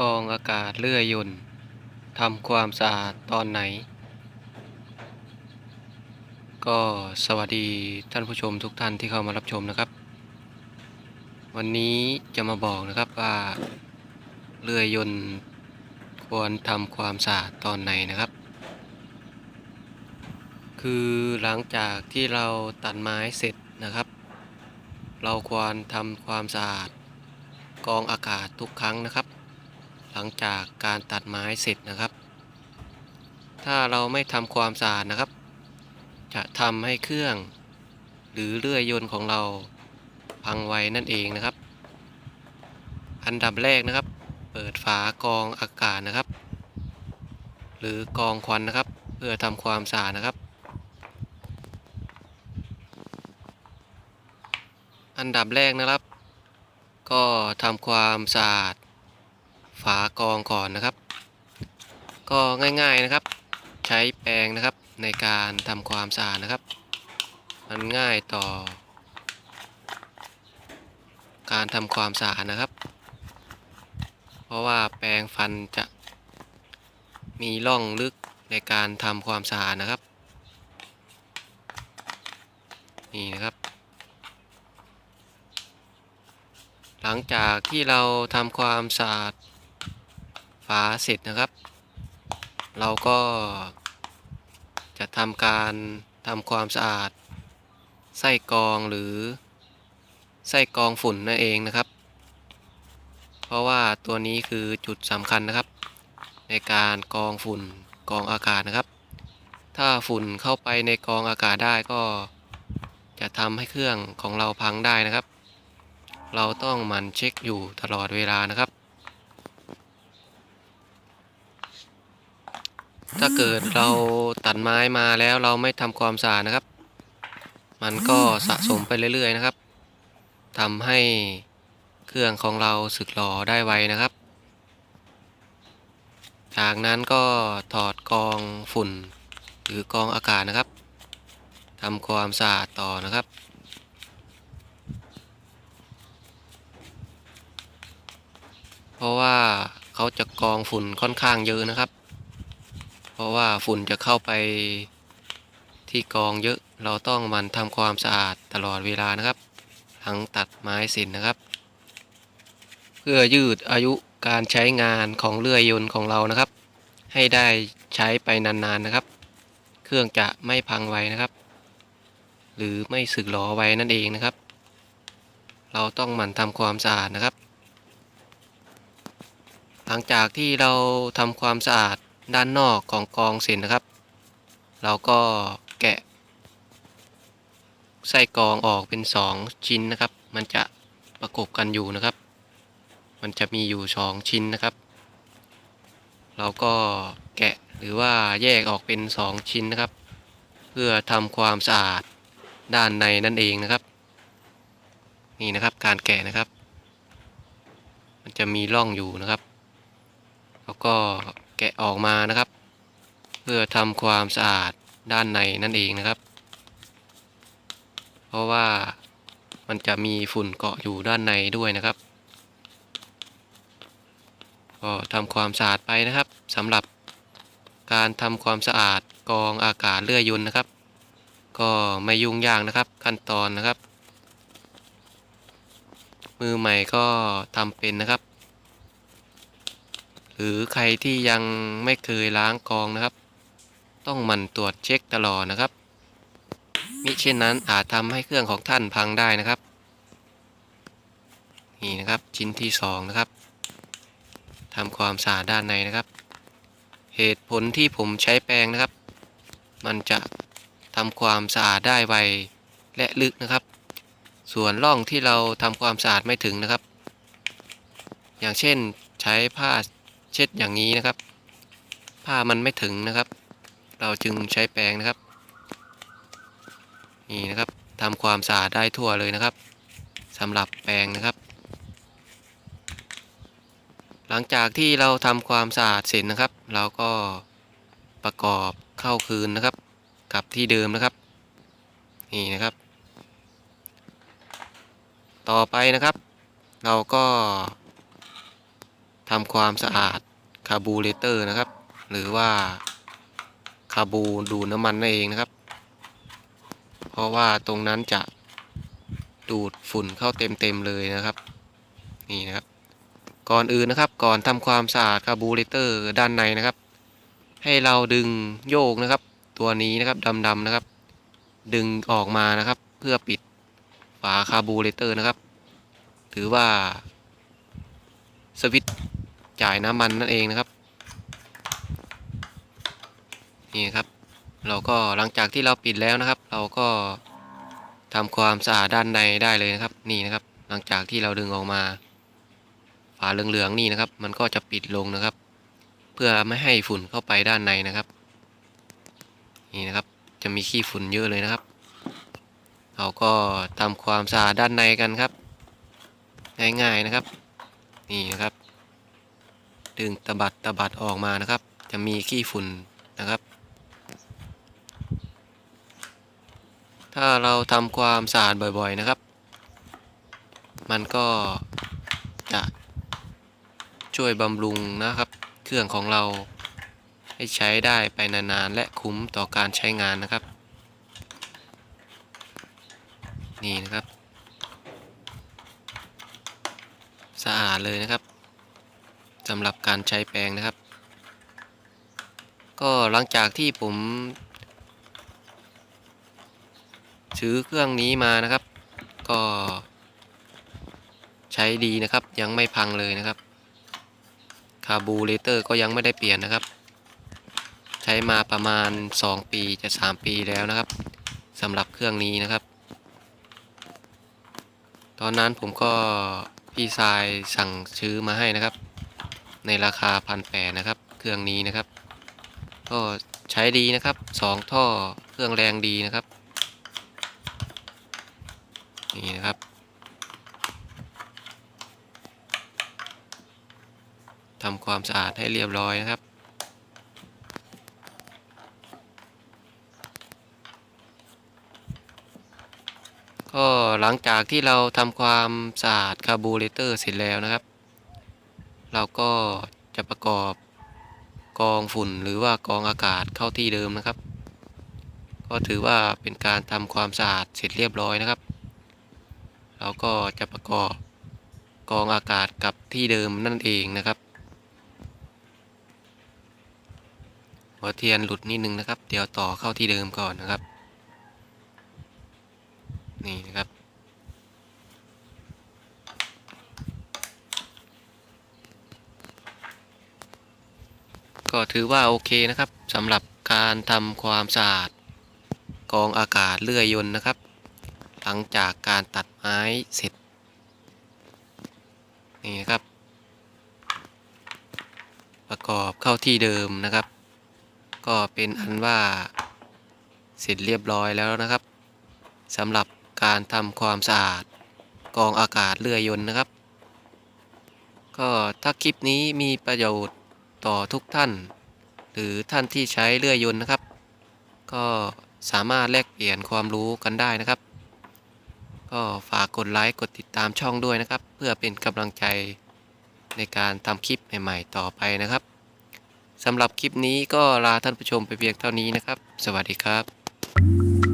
กรองอากาศเลื่อยยนต์ทำความสะอาดตอนไหน ก็สวัสดีท่านผู้ชมทุกท่านที่เข้ามารับชมนะครับ วันนี้จะมาบอกนะครับว่าเลื่อยยนต์ควรทำความสะอาดตอนไหนนะครับ คือหลังจากที่เราตัดไม้เสร็จนะครับ เราควรทำความสะอาดกองอากาศทุกครั้งนะครับ ลังจากการตัดไม้เสร็จนะครับ ถ้าเราไม่ทำความสะอาดนะครับ จะทำให้เครื่อง หรือเลื่อยยนต์ของเราพังไวนั่นเองนะครับ อันดับแรกนะครับ เปิดฝากรองอากาศนะครับ หรือกรองควันนะครับ เพื่อทำความสะอาดนะครับ อันดับแรกนะครับ ก็ทำความสะอาดากรองก่อนนะครับ ก็ง่ายๆนะครับ ใช้แปรงนะครับในการทำความสะอาดนะครับ มันง่ายต่อ การทำความสะอาดนะครับ เพราะว่าแปรงฟันจะมีร่องลึกในการทำความสะอาดนะครับ นี่นะครับ หลังจากที่เราทำความสะอาด ฝาเสร็จนะครับ เราก็จะทำการทำความสะอาด ไส้กรองหรือ ไส้กรองฝุ่นนั่นเองนะครับ เพราะว่าตัวนี้คือจุดสำคัญนะครับ ในการกรองฝุ่นกรองอากาศนะครับ ถ้าฝุ่นเข้าไปในกรองอากาศได้ก็จะทำให้เครื่องของเราพังได้นะครับ เราต้องมันเช็คอยู่ตลอดเวลานะครับ ถ้าเกิดเราตัดไม้มาแล้วเราไม่ทำความสะอาดนะครับ มันก็สะสมไปเรื่อย ๆ นะครับทำให้เครื่องของเราสึกหรอได้ไวนะครับ จากนั้นก็ถอดกองฝุ่นหรือกองอากาศนะครับทำความสะอาดต่อนะครับเพราะว่าเขาจะกองฝุ่นค่อนข้างเยอะนะครับ เพราะว่าฝุ่นจะเข้าไปที่กรองเยอะเราต้องมันทำความสะอาดตลอดเวลานะครับ หลังตัดไม้สร็จนะครับ เพื่อยืดอายุการใช้งานของเลื่อยยนต์ของเรานะครับ ให้ได้ใช้ไปนานๆนะครับ เครื่องจะไม่พังไวนะครับ หรือไม่สึกหรอไวนั่นเองนะครับ เราต้องหมั่นทำความสะอาดนะครับ หลังจากที่เราทำความสะอาด ด้านนอกของกองเสร็จนะครับ เราก็แกะไส้กองออกเป็น 2 ชิ้นนะครับ มันจะประกบกันอยู่นะครับ มันจะมีอยู่ 2 ชิ้นนะครับ เราก็แกะหรือว่าแยกออกเป็น 2 ชิ้นนะครับ เพื่อทำความสะอาดด้านในนั่นเองนะครับ นี่นะครับการแกะนะครับ มันจะมีร่องอยู่นะครับ แล้วก็ แกะออกมานะครับ เพื่อทำความสะอาดด้านในนั่นเองนะครับ เพราะว่ามันจะมีฝุ่นเกาะอยู่ด้านในด้วยนะครับ ก็ทำความสะอาดไปนะครับสำหรับการทำความสะอาดกองอากาศเลื่อยยนต์นะครับ ก็ไม่ยุ่งยากนะครับขั้นตอนนะครับ มือใหม่ก็ทำเป็นนะครับ หรือใครที่ยังไม่เคยล้างกองนะครับ ต้องหมั่นตรวจเช็คตลอดนะครับมิเช่นนั้นอาจทำให้เครื่องของท่านพังได้นะครับ นี่นะครับชิ้นที่สองนะครับทำความสะอาดด้านในนะครับ เหตุผลที่ผมใช้แปรงนะครับ มันจะทำความสะอาดได้ไวและลึกนะครับ ส่วนร่องที่เราทำความสะอาดไม่ถึงนะครับ อย่างเช่นใช้ผ้า เช็ดอย่างนี้นะครับ ผ้ามันไม่ถึงนะครับ เราจึงใช้แปรงนะครับ นี่นะครับทำความสะอาดได้ทั่วเลยนะครับสำหรับแปรงนะครับ หลังจากที่เราทำความสะอาดเสร็จนะครับ เราก็ประกอบเข้าคืนนะครับกับที่เดิมนะครับ นี่นะครับ ต่อไปนะครับ เราก็ ทำความสะอาดคาร์บูเรเตอร์นะครับ หรือว่าคาร์บูดูดน้ำมันนั่นเองนะครับ เพราะว่าตรงนั้นจะดูดฝุ่นเข้าเต็มๆเลยนะครับ นี่นะครับ ก่อนอื่นนะครับ ก่อนทำความสะอาดคาร์บูเรเตอร์ด้านในนะครับ ให้เราดึงโยกนะครับ ตัวนี้นะครับดำๆนะครับ ดึงออกมานะครับ เพื่อปิดฝาคาร์บูเรเตอร์นะครับ ถือว่าสวิต จ่ายน้ำมันนั่นเองนะครับ นี่ครับ เราก็หลังจากที่เราปิดแล้วนะครับ เราก็ทำความสะอาดด้านในได้เลยนะครับ นี่นะครับ หลังจากที่เราดึงออกมา ฝาเหลืองๆนี่นะครับ มันก็จะปิดลงนะครับ เพื่อไม่ให้ฝุ่นเข้าไปด้านในนะครับ นี่นะครับ จะมีขี้ฝุ่นเยอะเลยนะครับ เราก็ทำความสะอาดด้านในกันครับ ง่ายๆนะครับ นี่นะครับ ดึงตะบัดตะบัดออกมานะครับ จะมีขี้ฝุ่นนะครับ ถ้าเราทำความสะอาดบ่อยๆนะครับ มันก็จะช่วยบำรุงนะครับ เครื่องของเราให้ใช้ได้ไปนานๆ และคุ้มต่อการใช้งานนะครับ นี่นะครับ สะอาดเลยนะครับ สำหรับการใช้แปรงนะครับ ก็หลังจากที่ผม ซื้อเครื่องนี้มานะครับ ก็ใช้ดีนะครับ ยังไม่พังเลยนะครับ คาร์บูเรเตอร์ก็ยังไม่ได้เปลี่ยนนะครับ ใช้มาประมาณ 2 ปีจะ 3 ปีแล้วนะครับสำหรับเครื่องนี้นะครับ ตอนนั้นผมก็พี่ชายสั่งซื้อมาให้นะครับ ในราคาพันแปนะครับ เครื่องนี้นะครับ ก็ใช้ดีนะครับสองท่อเครื่องแรงดีนะครับ นี่นะครับ ทำความสะอาดให้เรียบร้อยนะครับก็หลังจากที่เราทำความสะอาดคาร์บูเรเตอร์เสร็จแล้วนะครับ เราก็จะประกอบกองฝุ่นหรือว่ากองอากาศเข้าที่เดิมนะครับ ก็ถือว่าเป็นการทำความสะอาดเสร็จเรียบร้อยนะครับ เราก็จะประกอบกองอากาศกับที่เดิมนั่นเองนะครับ หัวเทียนหลุดนิดนึงนะครับ เดี๋ยวต่อเข้าที่เดิมก่อนนะครับ นี่นะครับ ก็ถือว่าโอเคนะครับสำหรับการทำความสะอาดกองอากาศเลื่อยยนต์นะครับ หลังจากการตัดไม้เสร็จ นี่นะครับ ประกอบเข้าที่เดิมนะครับ ก็เป็นอันว่าเสร็จเรียบร้อยแล้วนะครับสำหรับการทำความสะอาดกองอากาศเลื่อยยนต์นะครับ ก็ถ้าคลิปนี้มีประโยชน์ ต่อทุกท่าน หรือท่านที่ใช้เลื่อยยนต์นะครับ ก็สามารถแลกเปลี่ยนความรู้กันได้นะครับ ก็ฝากกดไลค์กดติดตามช่องด้วยนะครับ เพื่อเป็นกำลังใจในการทำคลิปใหม่ๆต่อไปนะครับสำหรับคลิปนี้ก็ลาท่านผู้ชมไปเพียงเท่านี้นะครับ สวัสดีครับ